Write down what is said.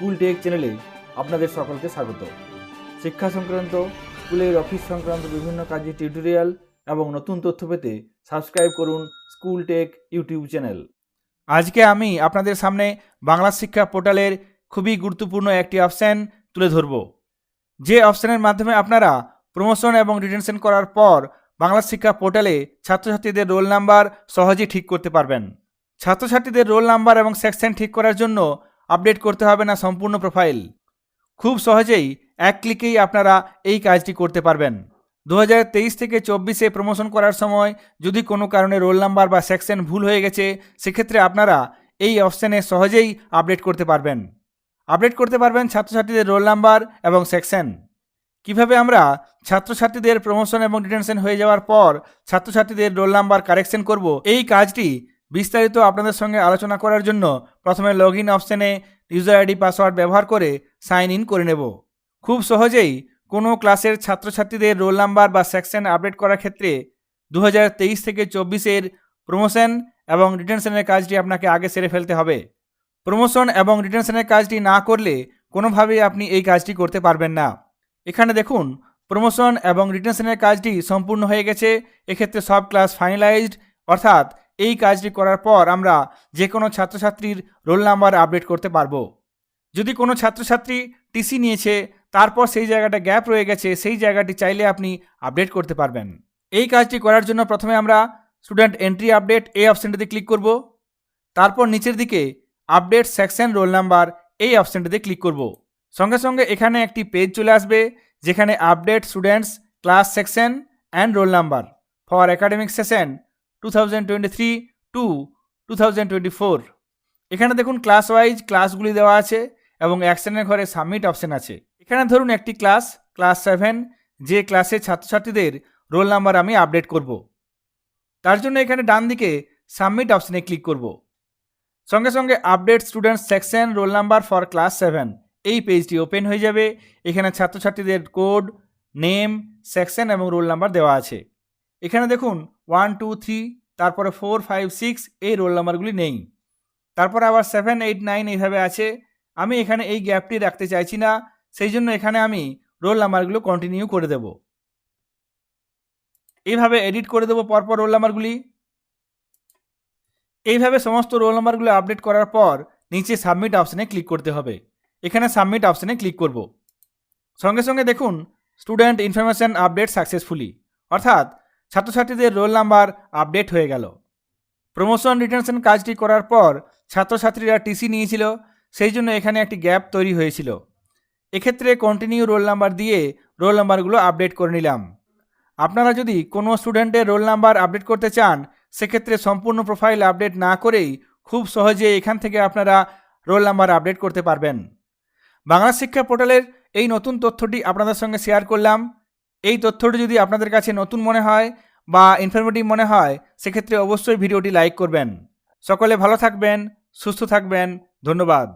School take চ্যানেলে আপনাদের সকলকে স্বাগত। শিক্ষা সংক্রান্ত, স্কুলের অফিস সংক্রান্ত বিভিন্ন কাজের টিউটোরিয়াল এবং নতুন তথ্য পেতে সাবস্ক্রাইব করুন স্কুল টেক ইউটিউব চ্যানেল। আজকে আমি আপনাদের সামনে বাংলা শিক্ষা পোর্টালের খুবই গুরুত্বপূর্ণ একটি অপশান তুলে ধরব। যে অপশানের মাধ্যমে আপনারা প্রমোশন এবং রিটেনশন করার পর বাংলা শিক্ষা পোর্টালে ছাত্রছাত্রীদের রোল নাম্বার সহজেই ঠিক করতে পারবেন। ছাত্রছাত্রীদের রোল নাম্বার এবং সেকশন ঠিক করার জন্য আপডেট করতে হবে না সম্পূর্ণ প্রোফাইল। খুব সহজেই এক ক্লিকেই আপনারা এই কাজটি করতে পারবেন। দু হাজার তেইশ থেকে চব্বিশে প্রমোশন করার সময় যদি কোনো কারণে রোল নাম্বার বা সেকশন ভুল হয়ে গেছে, সেক্ষেত্রে আপনারা এই অপশানে সহজেই আপডেট করতে পারবেন। আপডেট করতে পারবেন ছাত্রছাত্রীদের রোল নাম্বার এবং সেকশন। কীভাবে আমরা ছাত্রছাত্রীদের প্রমোশন এবং ডিটেনশন হয়ে যাওয়ার পর ছাত্রছাত্রীদের রোল নাম্বার কারেকশন করব, এই কাজটি বিস্তারিত আপনাদের সঙ্গে আলোচনা করার জন্য প্রথমে লগ ইন অপশানে ইউজার আইডি পাসওয়ার্ড ব্যবহার করে সাইন ইন করে নেব। খুব সহজেই কোনো ক্লাসের ছাত্রছাত্রীদের রোল নাম্বার বা সেকশন আপডেট করার ক্ষেত্রে দু হাজার তেইশ থেকে চব্বিশের প্রমোশন এবং রিটেনশনের কাজটি আপনাকে আগে সেরে ফেলতে হবে। প্রমোশন এবং রিটেনশনের কাজটি না করলে কোনোভাবেই আপনি এই কাজটি করতে পারবেন না। এখানে দেখুন প্রমোশন এবং রিটেনশনের কাজটি সম্পূর্ণ হয়ে গেছে। এক্ষেত্রে সব ক্লাস ফাইনালাইজড অর্থাৎ এই কাজটি করার পর আমরা যে কোনো ছাত্রছাত্রীর রোল নাম্বার আপডেট করতে পারব। যদি কোনো ছাত্রছাত্রী টিসি নিয়েছে, তারপর সেই জায়গাটা গ্যাপ রয়ে গেছে, সেই জায়গাটি চাইলে আপনি আপডেট করতে পারবেন। এই কাজটি করার জন্য প্রথমে আমরা স্টুডেন্ট এন্ট্রি আপডেট এই অপশানটিতে ক্লিক করব। তারপর নিচের দিকে আপডেট সেকশন রোল নাম্বার এই অপশানটিতে ক্লিক করব। সঙ্গে সঙ্গে এখানে একটি পেজ চলে আসবে, যেখানে update students class section and roll number. For academic session two thousand twenty three to two thousand twenty four এখানে দেখুন ক্লাস ওয়াইজ ক্লাসগুলি দেওয়া আছে এবং অ্যাকশনের ঘরে সাবমিট অপশন আছে। এখানে ধরুন একটি ক্লাস ক্লাস সেভেন যে ক্লাসে ছাত্রছাত্রীদের রোল নাম্বার আমি আপডেট করব। তার জন্য এখানে ডান দিকে সাবমিট অপশনে ক্লিক করব। সঙ্গে সঙ্গে update students section roll number for class seven এই পেজটি ওপেন হয়ে যাবে। এখানে ছাত্রছাত্রীদের কোড নেম সেকশন এবং রোল নাম্বার দেওয়া আছে। এখানে দেখুন ওয়ান টু থ্রি তারপরে ফোর ফাইভ সিক্স এই রোল নাম্বারগুলি নেই। তারপরে আবার সেভেন এইট নাইন এইভাবে আছে। আমি এখানে এই গ্যাপটি রাখতে চাইছি না, সেই জন্য এখানে আমি রোল নাম্বারগুলো কন্টিনিউ করে দেব। এইভাবে এডিট করে দেবো পরপর রোল নাম্বারগুলি এইভাবে সমস্ত রোল নাম্বারগুলো আপডেট করার পর নিচে সাবমিট অপশানে ক্লিক করতে হবে। এখানে সাবমিট অপশানে ক্লিক করব। সঙ্গে সঙ্গে দেখুন স্টুডেন্ট ইনফরমেশন আপডেট সাকসেসফুলি অর্থাৎ ছাত্রছাত্রীদের রোল নাম্বার আপডেট হয়ে গেল। প্রমোশন, রিটেনশন কাজটি করার পর ছাত্রছাত্রীরা টিসি নিয়েছিল, সেই জন্য এখানে একটি গ্যাপ তৈরি হয়েছিল। এক্ষেত্রে কন্টিনিউ রোল নাম্বার দিয়ে রোল নাম্বারগুলো আপডেট করে নিলাম। আপনারা যদি কোনো স্টুডেন্টের রোল নাম্বার আপডেট করতে চান, সেক্ষেত্রে সম্পূর্ণ প্রোফাইল আপডেট না করেই খুব সহজে এখান থেকে আপনারা রোল নাম্বার আপডেট করতে পারবেন। বাংলা শিক্ষা পোর্টালের এই নতুন তথ্যটি আপনাদের সঙ্গে শেয়ার করলাম। এই তথ্যটি যদি আপনাদের কাছে নতুন মনে হয় বা ইনফরমেটিভ মনে হয়, সেক্ষেত্রে অবশ্যই ভিডিওটি লাইক করবেন। সকলে ভালো থাকবেন, সুস্থ থাকবেন, ধন্যবাদ।